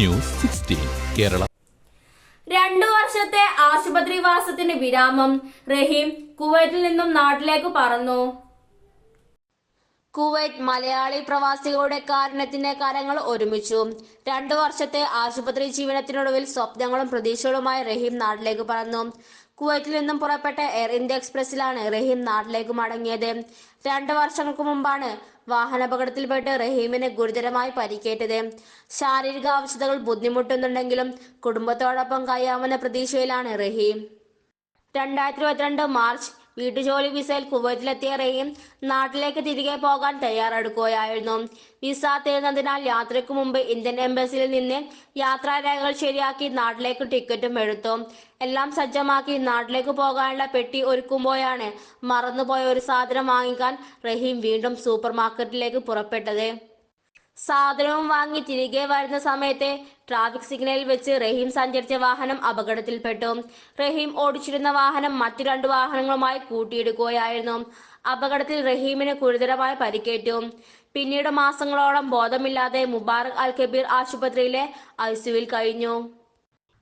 News sixteen Kerala. രണ്ടു വർഷത്തെ ആശുപത്രിവാസത്തിന് വിരാമം റഹീം കുവൈറ്റിൽ നിന്നും നാട്ടിലേക്ക് പറന്നു. കുവൈറ്റ് മലയാളി പ്രവാസികളുടെ കാരണത്തിന്റെ കരങ്ങൾ ഒരുമിച്ചു. രണ്ടു വർഷത്തെ ആശുപത്രി ജീവനത്തിനൊടുവിൽ സ്വപ്നങ്ങളും പ്രതീക്ഷകളുമായി റഹീം നാട്ടിലേക്ക് പറന്നു. കുവൈറ്റിൽ നിന്നും പുറപ്പെട്ട എയർ ഇന്ത്യ എക്സ്പ്രസിലാണ് റഹീം നാട്ടിലേക്ക് മടങ്ങിയത്. രണ്ടു വർഷങ്ങൾക്ക് മുമ്പാണ് വാഹനാപകടത്തിൽപ്പെട്ട് റഹീമിന് ഗുരുതരമായി പരിക്കേറ്റത്. ശാരീരിക ആവശ്യതകൾ ബുദ്ധിമുട്ടുന്നുണ്ടെങ്കിലും കുടുംബത്തോടൊപ്പം കഴിയാവുന്ന പ്രതീക്ഷയിലാണ് റഹീം. രണ്ടായിരത്തി ഇരുപത്തിരണ്ട് മാർച്ച് വീട്ടുജോലി വിസയിൽ കുവൈറ്റിലെത്തിയ റെയിം നാട്ടിലേക്ക് തിരികെ പോകാൻ തയ്യാറെടുക്കുകയായിരുന്നു. വിസ തീർന്നതിനാൽ യാത്രയ്ക്ക് മുമ്പ് ഇന്ത്യൻ എംബസിയിൽ നിന്ന് യാത്രാരേഖകൾ ശരിയാക്കി നാട്ടിലേക്ക് ടിക്കറ്റും എടുത്തു. എല്ലാം സജ്ജമാക്കി നാട്ടിലേക്ക് പോകാനുള്ള പെട്ടി ഒരുക്കുമ്പോഴാണ് മറന്നുപോയ ഒരു സാധനം വാങ്ങിക്കാൻ റഹീം വീണ്ടും സൂപ്പർ മാർക്കറ്റിലേക്ക് പുറപ്പെട്ടത്. സാധനവും വാങ്ങി തിരികെ വരുന്ന സമയത്ത് ട്രാഫിക് സിഗ്നലിൽ വെച്ച് റഹീം സഞ്ചരിച്ച വാഹനം അപകടത്തിൽപ്പെട്ടു. റഹീം ഓടിച്ചിരുന്ന വാഹനം മറ്റു രണ്ട് വാഹനങ്ങളുമായി കൂട്ടിയിടുകയായിരുന്നു. അപകടത്തിൽ റഹീമിന് ഗുരുതരമായി പരിക്കേറ്റു. പിന്നീട് മാസങ്ങളോളം ബോധമില്ലാതെ മുബാറക് അൽ കബീർ ആശുപത്രിയിലെ ഐസിയുവിൽ കഴിഞ്ഞു.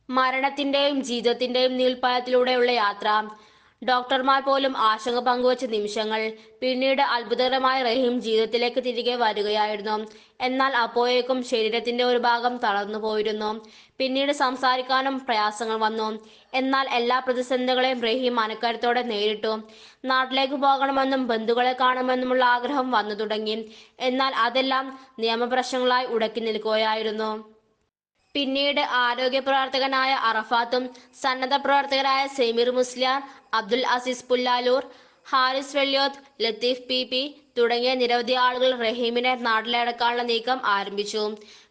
മരണത്തിന്റെയും ജീവിതത്തിന്റെയും നീൽപ്പാലത്തിലൂടെയുള്ള യാത്ര. ഡോക്ടർമാർ പോലും ആശങ്ക പങ്കുവച്ച നിമിഷങ്ങൾ പിന്നീട് അത്ഭുതകരമായ റഹീം ജീവിതത്തിലേക്ക് തിരികെ വരികയായിരുന്നു. എന്നാൽ അപ്പോഴേക്കും ശരീരത്തിന്റെ ഒരു ഭാഗം തളർന്നു പോയിരുന്നു. പിന്നീട് സംസാരിക്കാനും പ്രയാസങ്ങൾ വന്നു. എന്നാൽ എല്ലാ പ്രതിസന്ധികളെയും റഹീം മനക്കരുത്തോടെ നേരിട്ടു. നാട്ടിലേക്ക് പോകണമെന്നും ബന്ധുക്കളെ കാണുമെന്നുമുള്ള ആഗ്രഹം വന്നു തുടങ്ങി. എന്നാൽ അതെല്ലാം നിയമപ്രശ്നങ്ങളായി ഉടക്കി നിൽക്കുകയായിരുന്നു. പിന്നീട് ആരോഗ്യ പ്രവർത്തകനായ അറഫാത്തും സന്നദ്ധ പ്രവർത്തകരായ സെമീർ മുസ്ലിയാർ അബ്ദുൽ അസീസ് പുല്ലാലൂർ ഹാരിസ് വെള്ളിയോത്ത് ലത്തീഫ് പി പി തുടങ്ങിയ നിരവധി ആളുകൾ റഹീമിനെ നാട്ടിലടക്കാനുള്ള നീക്കം ആരംഭിച്ചു.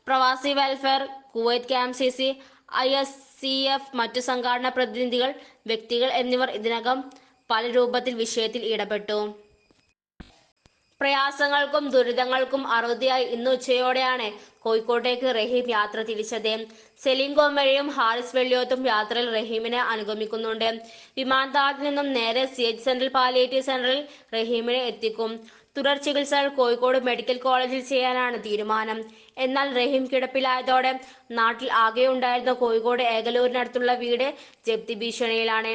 Pravasi welfare Kuwait camp C C I S C F മറ്റു സംഘടനാ പ്രതിനിധികൾ വ്യക്തികൾ എന്നിവർ ഇതിനകം പല രൂപത്തിൽ വിഷയത്തിൽ ഇടപെട്ടു. പ്രയാസങ്ങൾക്കും ദുരിതങ്ങൾക്കും അറുതിയായി ഇന്ന് ഉച്ചയോടെയാണ് കോഴിക്കോട്ടേക്ക് റഹീം യാത്ര തിരിച്ചത്. സെലിം വഴിയും ഹാരിസ് വെള്ളിയോത്തും യാത്രയിൽ റഹീമിനെ അനുഗമിക്കുന്നുണ്ട്. വിമാനത്താവളത്തിൽ നിന്നും നേരെ സി എച്ച് സെൻട്രൽ പാലിയേറ്റീവ് സെന്ററിൽ റഹീമിനെ എത്തിക്കും. തുടർ ചികിത്സകൾ കോഴിക്കോട് മെഡിക്കൽ കോളേജിൽ ചെയ്യാനാണ് തീരുമാനം. എന്നാൽ റഹീം കിടപ്പിലായതോടെ നാട്ടിൽ ആകെ ഉണ്ടായിരുന്ന കോഴിക്കോട് ഏകലൂരിനടുത്തുള്ള വീട് ജപ്തി ഭീഷണിയിലാണ്.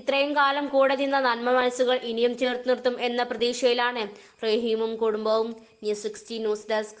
ഇത്രയും കാലം കൂടെ നിന്ന നന്മ മനസ്സുകൾ ഇനിയും ചേർത്ത് നിർത്തും എന്ന പ്രതീക്ഷയിലാണ് റഹീമും കുടുംബവും. News sixty news desk.